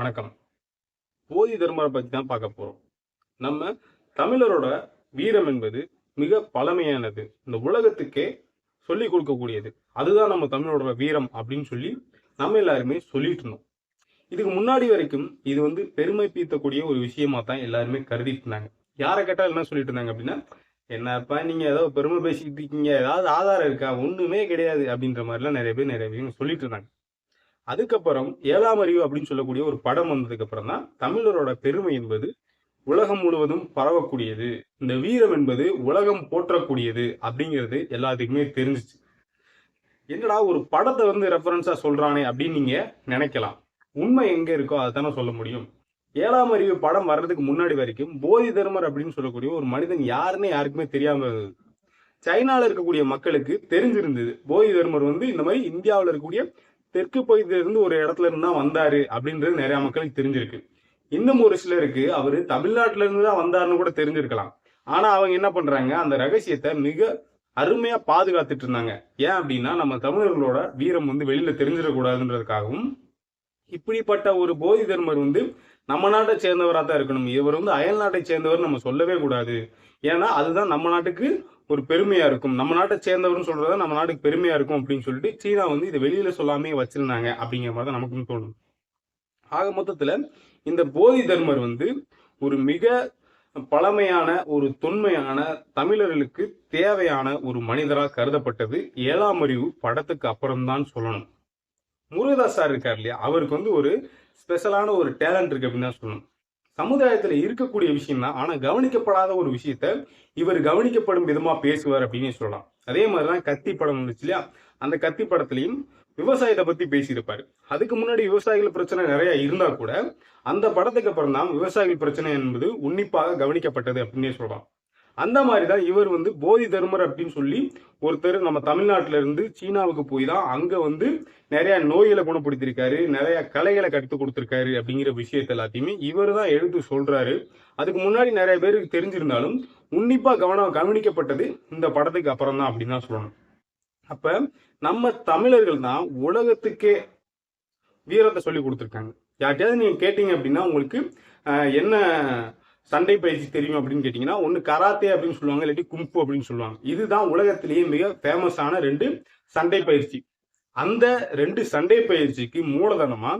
வணக்கம். போதி தர்மரை பற்றி தான் பார்க்க போகிறோம் நம்ம தமிழரோட வீரம் என்பது மிக பழமையானது. இந்த உலகத்துக்கே சொல்லி கொடுக்கக்கூடியது. அதுதான் நம்ம தமிழரோட வீரம் அப்படின்னு சொல்லி நம்ம எல்லாருமே சொல்லிட்டு இருந்தோம். இதுக்கு முன்னாடி வரைக்கும் இது வந்து பெருமை பீத்தக்கூடிய ஒரு விஷயமா தான் எல்லாருமே கருதிட்டு இருந்தாங்க. யாரை கேட்டால் என்ன சொல்லிட்டு இருந்தாங்க அப்படின்னா என்னப்பா நீங்க ஏதோ பெருமை பேசிக்கிட்டு இருக்கீங்க. ஏதாவது ஆதாரம் இருக்கா? ஒண்ணுமே கிடையாது. அப்படின்ற மாதிரிலாம் நிறைய பேர் நிறைய பேர் சொல்லிட்டு இருந்தாங்க. அதுக்கப்புறம் ஏழாம் அறிவு அப்படின்னு சொல்லக்கூடிய ஒரு படம் வந்ததுக்கு அப்புறம் தான் தமிழரோட பெருமை என்பது உலகம் முழுவதும் பரவக்கூடியது. இந்த வீரம் என்பது உலகம் போற்றக்கூடியது அப்படிங்கிறது எல்லாத்துக்குமே தெரிஞ்சிச்சு. என்னடா ஒரு படத்தை வந்து ரெஃபரன்ஸா சொல்றானே அப்படின்னு நீங்க நினைக்கலாம். உண்மை எங்க இருக்கோ அதுதானே சொல்ல முடியும். ஏழாம் அறிவு படம் வர்றதுக்கு முன்னாடி வரைக்கும் போதி தர்மர் அப்படின்னு சொல்லக்கூடிய ஒரு மனிதன் யாருன்னு யாருக்குமே தெரியாம இருந்தது. சைனால இருக்கக்கூடிய மக்களுக்கு தெரிஞ்சிருந்தது. போதி தர்மர் வந்து இந்த மாதிரி இந்தியாவில் இருக்கக்கூடிய தெற்கு பகுதியில இருந்து ஒரு இடத்துல இருந்து தான் வந்தாரு அப்படின்றது நிறைய மக்களுக்கு தெரிஞ்சிருக்கு. இன்னும் ஒரு சிலருக்கு அவர் தமிழ்நாட்டில இருந்து தான் வந்தாருன்னு கூட தெரிஞ்சிருக்கலாம். ஆனா அவங்க என்ன பண்றாங்க அந்த ரகசியத்தை மிக அருமையா பாதுகாத்துட்டு இருந்தாங்க. ஏன் அப்படின்னா நம்ம தமிழர்களோட வீரம் வந்து வெளியில தெரிஞ்சிடக்கூடாதுன்றதுக்காகவும் இப்படிப்பட்ட ஒரு போதி தர்மர் வந்து நம்ம நாட்டை சேர்ந்தவராக தான் இருக்கணும். இவர் வந்து அயல் நாட்டை சேர்ந்தவர் நம்ம சொல்லவே கூடாது. ஏன்னா அதுதான் நம்ம நாட்டுக்கு ஒரு பெருமையா இருக்கும். நம்ம நாட்டை சேர்ந்தவர்னு சொல்றது நம்ம நாட்டுக்கு பெருமையா இருக்கும் அப்படின்னு சொல்லிட்டு சீனா வந்து இதை வெளியில சொல்லாமே வச்சிருந்தாங்க அப்படிங்கிற மாதிரி தான் நமக்கும் தோணும். ஆக மொத்தத்துல இந்த போதி தர்மர் வந்து ஒரு மிக பழமையான ஒரு தொன்மையான தமிழர்களுக்கு தேவையான ஒரு மனிதராக கருதப்பட்டது. ஏழாம் அறிவு படத்துக்கு அப்புறம்தான் சொல்லணும். முருகதாஸ் சார் இருக்கார் இல்லையா? அவருக்கு வந்து ஒரு ஸ்பெஷலான ஒரு டேலண்ட் இருக்கு அப்படின்னு தான் சொல்லணும். சமுதாயத்தில் இருக்கக்கூடிய விஷயம் தான் ஆனால் கவனிக்கப்படாத ஒரு விஷயத்த இவர் கவனிக்கப்படும் விதமாக பேசுவார் அப்படின்னு சொல்லலாம். அதே மாதிரிதான் கத்தி படம் வந்துச்சு இல்லையா? அந்த கத்தி படத்துலையும் விவசாயத்தை பற்றி பேசியிருப்பார். அதுக்கு முன்னாடி விவசாயிகள் பிரச்சனை நிறையா இருந்தால் கூட அந்த படத்துக்கு அப்புறம் தான் விவசாயிகள் பிரச்சனை என்பது உன்னிப்பாக கவனிக்கப்பட்டது அப்படின்னே சொல்லலாம். அந்த மாதிரி தான் இவர் வந்து போதி தர்மர் அப்படின்னு சொல்லி ஒருத்தர் நம்ம தமிழ்நாட்டில இருந்து சீனாவுக்கு போய் தான் அங்க வந்து நிறைய நோய்களை குணப்படுத்திருக்காரு நிறைய கலைகளை கற்றுக் கொடுத்துருக்காரு அப்படிங்கிற விஷயத்த எல்லாத்தையுமே இவர் தான் எடுத்து சொல்றாரு. அதுக்கு முன்னாடி நிறைய பேருக்கு தெரிஞ்சிருந்தாலும் உன்னிப்பா கவனம் கவனிக்கப்பட்டது இந்த படத்துக்கு அப்புறம் தான் அப்படின்னு தான் சொல்லணும். அப்ப நம்ம தமிழர்கள் தான் உலகத்துக்கே வீரத்தை சொல்லி கொடுத்துருக்காங்க. யார்கிட்டயாவது நீங்க கேட்டீங்க அப்படின்னா உங்களுக்கு என்ன சண்டை பயிற்சி தெரியும் அப்படின்னு கேட்டீங்கன்னா ஒன்று கராத்தே அப்படின்னு சொல்லுவாங்க இல்லாட்டி கும்பு அப்படின்னு சொல்லுவாங்க. இதுதான் உலகத்திலேயே மிக ஃபேமஸான ரெண்டு சண்டை பயிற்சி. அந்த ரெண்டு சண்டை பயிற்சிக்கு மூலதனமா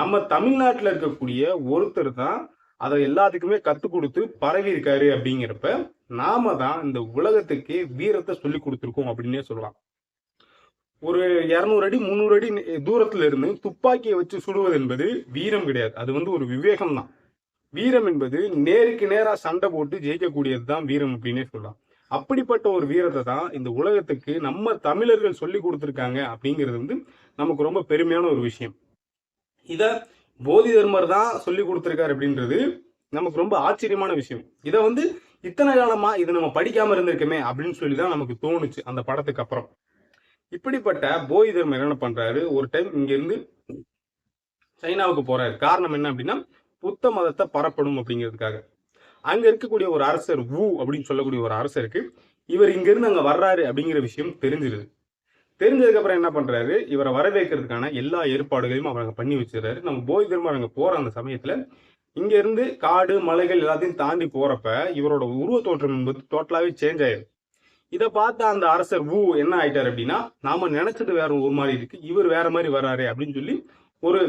நம்ம தமிழ்நாட்டில் இருக்கக்கூடிய ஒருத்தர் தான் அதை எல்லாத்துக்குமே கற்றுக் கொடுத்து பரவி இருக்காரு அப்படிங்கிறப்ப நாம தான் இந்த உலகத்துக்கு வீரத்தை சொல்லி கொடுத்துருக்கோம் அப்படின்னே சொல்லலாம். ஒரு இரநூறு அடி முந்நூறு அடி தூரத்துல இருந்து துப்பாக்கியை வச்சு சுடுவது என்பது வீரம் கிடையாது. அது வந்து ஒரு விவேகம் தான் வீரம் என்பது நேருக்கு நேரா சண்டை போட்டு ஜெயிக்கக்கூடியது தான் வீரம் அப்படின்னே சொல்லலாம். அப்படிப்பட்ட ஒரு வீரத்தை தான் இந்த உலகத்துக்கு நம்ம தமிழர்கள் சொல்லி கொடுத்துருக்காங்க அப்படிங்கிறது வந்து நமக்கு ரொம்ப பெருமையான ஒரு விஷயம். இதை போதி தர்மர் தான் சொல்லி கொடுத்துருக்காரு அப்படின்றது நமக்கு ரொம்ப ஆச்சரியமான விஷயம். இதை வந்து இத்தனை காலமா இது நம்ம படிக்காம இருந்திருக்கமே அப்படின்னு சொல்லி தான் நமக்கு தோணுச்சு அந்த படத்துக்கு அப்புறம். இப்படிப்பட்ட போதி தர்மர் என்ன பண்றாரு? ஒரு டைம் இங்க இருந்து சைனாவுக்கு போறாரு. காரணம் என்ன அப்படின்னா புத்த மதத்தை பரப்பணும் அப்படிங்கிறதுக்காக. அங்க இருக்கக்கூடிய ஒரு அரசர் வு அப்படின்னு சொல்லக்கூடிய ஒரு அரசருக்கு இவர் இங்கிருந்து அங்க வர்றாரு அப்படிங்கிற விஷயம் தெரிஞ்சிருது. தெரிஞ்சதுக்கு அப்புறம் என்ன பண்றாரு? இவரை வரவேற்கிறதுக்கான எல்லா ஏற்பாடுகளையும் அவர் அங்க பண்ணி வச்சிடறாரு. நம்ம போய் திரும்ப அங்க போற அந்த சமயத்துல இங்க இருந்து காடு மலைகள் எல்லாத்தையும் தாண்டி போறப்ப இவரோட உருவ தோற்றம் என்பது டோட்டலாவே சேஞ்ச் ஆயிருக்கு இதை பார்த்த அந்த அரசர் ஊ என்ன ஆயிட்டார் அப்படின்னா நாம நினைச்சது வேற ஒரு மாதிரி இருக்கு. இவர் வேற மாதிரி வர்றாரு அப்படின்னு சொல்லி ஒரு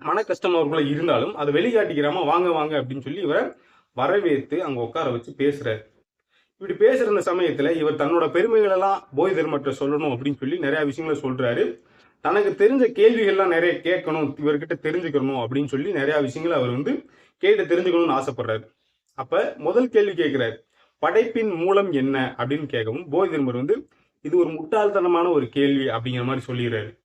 மன கஷ்டம் அவருக்குள்ள இருந்தாலும் அதை வெளிக்காட்டிக்கிறாம வாங்க வாங்க அப்படின்னு சொல்லி இவரை வரவேற்று அங்க உட்கார வச்சு பேசுறாரு. இப்படி பேசுற இந்த சமயத்துல இவர் தன்னோட பெருமைகள் எல்லாம் போய் தர்மற்ற சொல்லணும் அப்படின்னு சொல்லி நிறைய விஷயங்களை சொல்றாரு. தனக்கு தெரிஞ்ச கேள்விகள்லாம் நிறைய கேட்கணும் இவர்கிட்ட தெரிஞ்சுக்கணும் அப்படின்னு சொல்லி நிறைய விஷயங்களை அவர் வந்து கேட்டு தெரிஞ்சுக்கணும்னு ஆசைப்படுறாரு. அப்ப முதல் கேள்வி கேட்குறாரு படைப்பின் மூலம் என்ன? அப்படின்னு கேட்கவும் போய் தர்மர் வந்து இது ஒரு முட்டாள்தனமான ஒரு கேள்வி அப்படிங்கிற மாதிரி சொல்லிடுறாரு.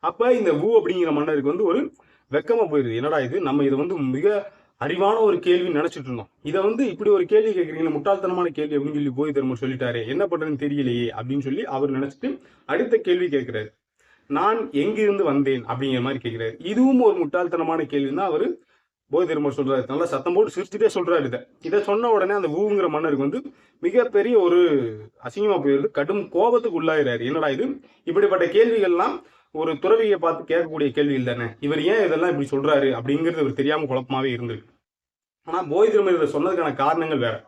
அப்ப இந்த ஊ அப்படிங்கிற மன்னருக்கு வந்து ஒரு வெக்கமா போயிருது. என்னடா இது? நம்ம இதை வந்து மிக அறிவான ஒரு கேள்வி நினைச்சிட்டு இருந்தோம். இதை வந்து இப்படி ஒரு கேள்வி கேட்குறீங்க முட்டாள்தனமான கேள்வி அப்படின்னு சொல்லி போய் தருமர் சொல்லிட்டாரு என்ன பண்றதுன்னு தெரியலையே அப்படின்னு சொல்லி அவர் நினைச்சிட்டு அடுத்த கேள்வி கேட்கிறாரு. நான் எங்கிருந்து வந்தேன் அப்படிங்கிற மாதிரி கேட்கிறாரு. இதுவும் ஒரு முட்டாள்தனமான கேள்வி தான் அவரு போய் தர்மர் சொல்றாரு. நல்லா சத்தம் போட்டு சிரிச்சுட்டே சொல்றாரு இதை. இதை சொன்ன உடனே அந்த ஊங்கிற மன்னருக்கு வந்து மிகப்பெரிய ஒரு அசிங்கமா போயிருது. கடும் கோபத்துக்கு உள்ளாகிறாரு என்னடா இது? இப்படிப்பட்ட கேள்விகள்லாம் ஒரு துறவியை பார்த்து கேட்கக்கூடிய கேள்விகள் தானே இவர் ஏன் இதெல்லாம் இப்படி சொல்றாரு அப்படிங்கிறது இவர் தெரியாம குழப்பமாவே இருந்திருக்கு. ஆனா போதி இதை சொன்னதுக்கான காரணங்கள் வேற.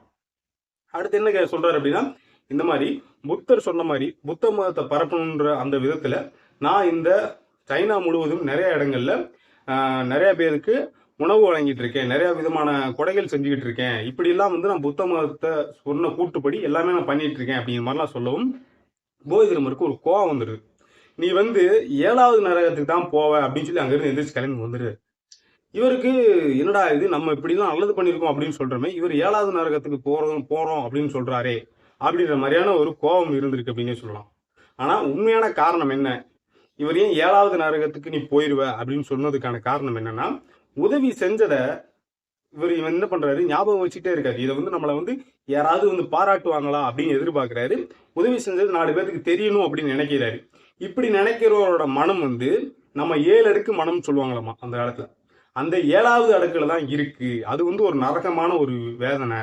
அடுத்து என்ன கே- சொல்றாரு அப்படின்னா இந்த மாதிரி புத்தர் சொன்ன மாதிரி புத்த மதத்தை பரப்பணுன்ற அந்த விதத்துல நான் இந்த சைனா முழுவதும் நிறைய இடங்கள்ல நிறைய பேருக்கு உணவு வழங்கிட்டு இருக்கேன் நிறைய விதமான கொடைகள் செஞ்சுக்கிட்டு இருக்கேன். இப்படி எல்லாம் வந்து நான் புத்த மதத்தை சொன்ன கூட்டுப்படி எல்லாமே நான் பண்ணிட்டு இருக்கேன் அப்படிங்கிற மாதிரிலாம் சொல்லவும் போதிதர்மருக்கு ஒரு கோவம் வந்துடுது நீ வந்து ஏழாவது நரகத்துக்கு தான் போவ அப்படின்னு சொல்லி அங்கிருந்து எந்திரிச்சு கிளம்பி வந்துரு. இவருக்கு என்னடா இது? நம்ம இப்படிலாம் நல்லது பண்ணியிருக்கோம் அப்படின்னு சொல்றோமே இவர் ஏழாவது நரகத்துக்கு போறோம் போறோம் அப்படின்னு சொல்றாரே அப்படின்ற மாதிரியான ஒரு கோபம் இருந்திருக்கு அப்படின்னே சொல்லலாம். ஆனா உண்மையான காரணம் என்ன? இவர் ஏன் ஏழாவது நரகத்துக்கு நீ போயிருவ அப்படின்னு சொன்னதுக்கான காரணம் என்னன்னா உதவி செஞ்சதை இவர் இவன் என்ன பண்றாரு? ஞாபகம் வச்சுட்டே இருக்காரு. இதை வந்து நம்மளை வந்து யாராவது வந்து பாராட்டுவாங்களா அப்படின்னு எதிர்பார்க்கிறாரு. உதவி செஞ்சது நாலு பேருக்கு தெரியணும் அப்படின்னு நினைக்கிறாரு. இப்படி நினைக்கிறவரோட மனம் வந்து நம்ம ஏழு அடுக்கு மனம் சொல்லுவாங்களாமா அந்த காலத்துல. அந்த ஏழாவது அடுக்குல தான் இருக்கு. அது வந்து ஒரு நரகமான ஒரு வேதனை.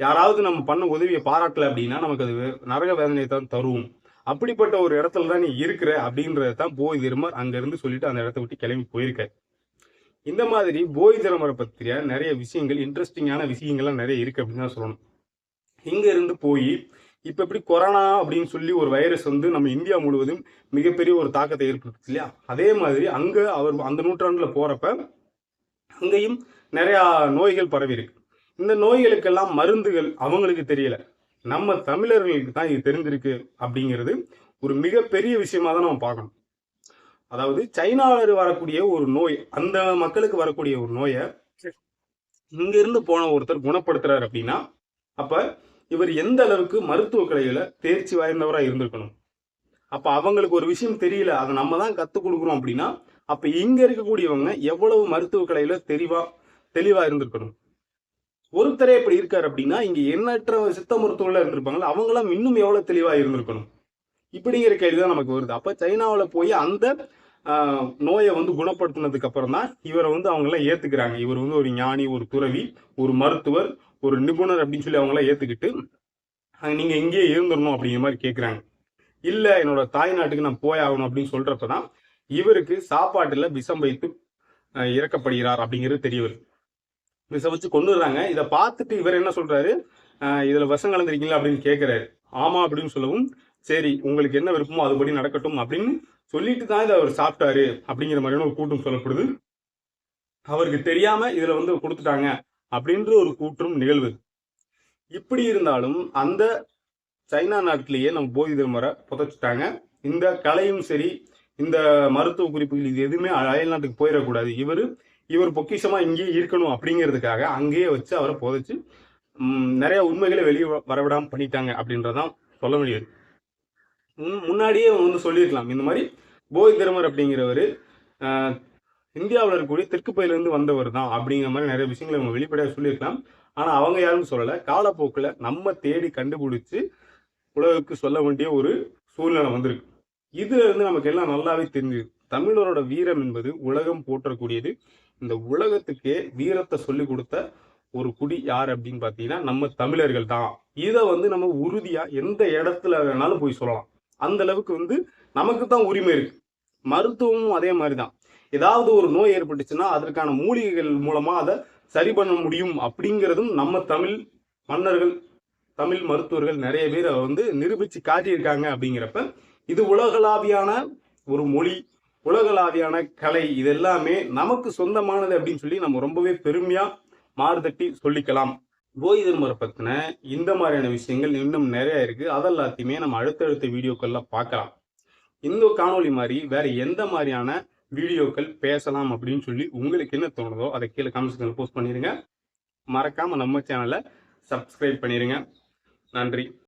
யாராவது நம்ம பண்ண உதவியை பாராட்டல அப்படின்னா நமக்கு அது நரக வேதனையை தான் தரும். அப்படிப்பட்ட ஒரு இடத்துல தான் நீ இருக்கிற அப்படின்றத தான் போய் திரும்ப அங்கேருந்து சொல்லிட்டு அந்த இடத்த விட்டு கிளம்பி போயிருக்க இந்த மாதிரி போய் தலைமுறை பற்றிய நிறைய விஷயங்கள் இன்ட்ரெஸ்டிங்கான விஷயங்கள்லாம் நிறைய இருக்கு அப்படின்னு தான் சொல்லணும். இங்க இருந்து போய் இப்ப எப்படி கொரோனா அப்படின்னு சொல்லி ஒரு வைரஸ் வந்து நம்ம இந்தியா முழுவதும் மிகப்பெரிய ஒரு தாக்கத்தை ஏற்படுத்துச்சு இல்லையா? அதே மாதிரி அங்க அவர் அந்த நூற்றாண்டுல போறப்ப அங்கேயும் நிறைய நோய்கள் பரவி இருக்கு. இந்த நோய்களுக்கெல்லாம் மருந்துகள் அவங்களுக்கு தெரியல. நம்ம தமிழர்களுக்கு தான் இது தெரிஞ்சிருக்கு அப்படிங்கிறது ஒரு மிகப்பெரிய விஷயமா தான் நம்ம பார்க்கணும். அதாவது சைனாவில் வரக்கூடிய ஒரு நோய் அந்த மக்களுக்கு வரக்கூடிய ஒரு நோயை இங்க இருந்து போன ஒருத்தர் குணப்படுத்துறாரு அப்படின்னா அப்ப இவர் எந்த அளவுக்கு மருத்துவ கலையில தேர்ச்சி வாய்ந்தவரா இருந்திருக்கணும்? அப்ப அவங்களுக்கு ஒரு விஷயம் தெரியல அதை நம்ம தான் கத்துக் கொடுக்குறோம் அப்படின்னா அப்ப இங்க இருக்கக்கூடியவங்க எவ்வளவு மருத்துவ கலையில தெளிவா தெளிவா இருந்திருக்கணும்? ஒருத்தரே இப்படி இருக்காரு அப்படின்னா இங்க எண்ணற்ற சித்த மருத்துவர்கள் இருந்திருப்பாங்களா அவங்களாம் இன்னும் எவ்வளவு தெளிவா இருந்திருக்கணும்? இப்படிங்கிற கேள்விதான் நமக்கு வருது. அப்போ சைனாவுல போய் அந்த ஆஹ், நோயை வந்து குணப்படுத்தினதுக்கு அப்புறம் தான் இவரை வந்து அவங்களாம் ஏற்றுக்கிறாங்க ஏத்துக்கிறாங்க. இவர் வந்து ஒரு ஞானி ஒரு துறவி ஒரு மருத்துவர் ஒரு நிபுணர் அப்படின்னு சொல்லி அவங்களாம் ஏற்றுக்கிட்டு ஏத்துக்கிட்டு நீங்க இங்கேயே இருந்துடணும் அப்படிங்கிற மாதிரி கேட்குறாங்க இல்லை என்னோட தாய் நாட்டுக்கு நான் போயாகணும் அப்படின்னு சொல்றப்பதான் இவருக்கு சாப்பாட்டில் விஷம் வைத்து இறக்கப்படுகிறார் அப்படிங்கிறது தெரிய வருது. விஷம் வச்சு கொண்டு வர்றாங்க இதை பார்த்துட்டு இவர் என்ன சொல்றாரு? அஹ், இதுல விஷம் கலந்துருக்கீங்களா அப்படின்னு கேட்குறாரு ஆமா அப்படின்னு சொல்லவும் சரி உங்களுக்கு என்ன விருப்பமோ அதுபடி நடக்கட்டும் அப்படின்னு சொல்லிட்டு தான் இதை அவர் சாப்பிட்டாரு அப்படிங்கிற மாதிரியான ஒரு கூட்டம் சொல்லப்படுது. அவருக்கு தெரியாம இதுல வந்து கொடுத்துட்டாங்க அப்படின்ற ஒரு கூற்றும் நிகழ்வு. இப்படி இருந்தாலும் அந்த சைனா நாட்டிலேயே நம்ம போதி தர்மரை புதைச்சிட்டாங்க. இந்த கலையும் சரி இந்த மருத்துவ குறிப்புகள் இது எதுவுமே அயல் நாட்டுக்கு போயிடக்கூடாது. இவர் இவர் பொக்கிஷமா இங்கேயே இருக்கணும் அப்படிங்கிறதுக்காக அங்கேயே வச்சு அவரை புதைச்சு நிறைய உண்மைகளை வெளியே வரவிடாமல் வரவிடாம பண்ணிட்டாங்க அப்படின்றதான் சொல்ல முடியாது. முன்னாடியே வந்து சொல்லியிருக்கலாம். இந்த மாதிரி போதி அப்படிங்கிறவர் இந்தியாவில் இருக்கக்கூடிய தெற்கு பயிலிருந்து வந்தவர் தான் அப்படிங்கிற மாதிரி நிறைய விஷயங்களை அவங்க வெளிப்படையாக சொல்லியிருக்கலாம். ஆனால் அவங்க யாரும் சொல்லலை. காலப்போக்கில் நம்ம தேடி கண்டுபிடிச்சி உலகுக்கு சொல்ல வேண்டிய ஒரு சூழ்நிலை வந்திருக்கு. இதுல இருந்து நமக்கு எல்லாம் நல்லாவே தெரிஞ்சுது. தமிழரோட வீரம் என்பது உலகம் போற்றக்கூடியது. இந்த உலகத்துக்கே வீரத்தை சொல்லி கொடுத்த ஒரு குடி யார் அப்படின்னு பார்த்தீங்கன்னா நம்ம தமிழர்கள் தான். இதை வந்து நம்ம உறுதியாக எந்த இடத்துல வேணாலும் போய் சொல்லலாம். அந்த அளவுக்கு வந்து நமக்கு தான் உரிமை இருக்கு. மருத்துவமும் அதே மாதிரி தான் ஏதாவது ஒரு நோய் ஏற்பட்டுச்சுன்னா அதற்கான மூலிகைகள் மூலமா அதை சரி பண்ண முடியும் அப்படிங்கிறதும் நம்ம தமிழ் மன்னர்கள் தமிழ் மருத்துவர்கள் நிறைய பேர் அதை வந்து நிரூபிச்சு காட்டியிருக்காங்க அப்படிங்கிறப்ப இது உலகளாவியான ஒரு மொழி உலகளாவியான கலை இது எல்லாமே நமக்கு சொந்தமானது அப்படின்னு சொல்லி நம்ம ரொம்பவே பெருமையா மாறுதட்டி சொல்லிக்கலாம். போதி தர்மரை பற்றின இந்த மாதிரியான விஷயங்கள் இன்னும் நிறையா இருக்குது அதெல்லாத்தையுமே நம்ம அடுத்தடுத்த வீடியோக்களில் பார்க்கலாம். இந்த காணொளி மாதிரி வேற எந்த மாதிரியான வீடியோக்கள் பேசலாம் அப்படின்னு சொல்லி உங்களுக்கு என்ன தோணுதோ அதை கீழே கமெண்ட்ஸ் போஸ்ட் பண்ணிடுங்க மறக்காமல் நம்ம சேனலை சப்ஸ்கிரைப் பண்ணிடுங்க நன்றி.